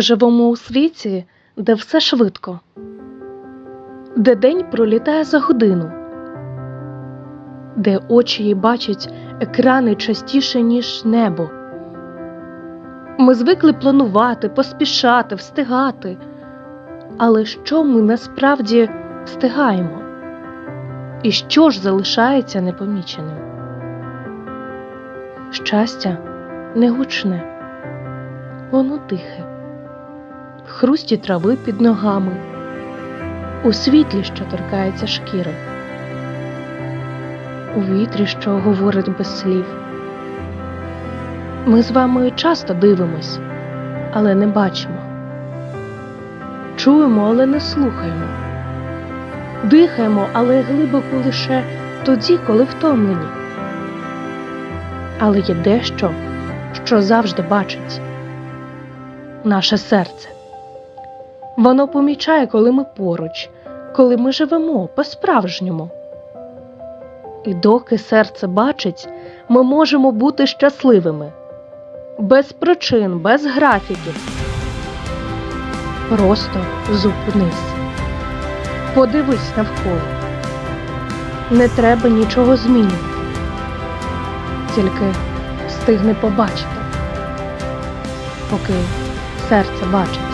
Живемо у світі, де все швидко, де день пролітає за годину, де очі її бачать екрани частіше, ніж небо. Ми звикли планувати, поспішати, встигати. Але що ми насправді встигаємо? І що ж залишається непоміченим? Щастя не гучне, воно тихе, хрусті трави під ногами, у світлі, що торкається шкіри, у вітрі, що говорить без слів. Ми з вами часто дивимось, але не бачимо. Чуємо, але не слухаємо. Дихаємо, але глибоко лише тоді, коли втомлені. Але є дещо, що завжди бачить наше серце. Воно помічає, коли ми поруч, коли ми живемо по-справжньому. І доки серце бачить, ми можемо бути щасливими без причин, без графіків. Просто зупинись. Подивись навколо. Не треба нічого змінювати. Тільки встигни побачити, поки серце бачить.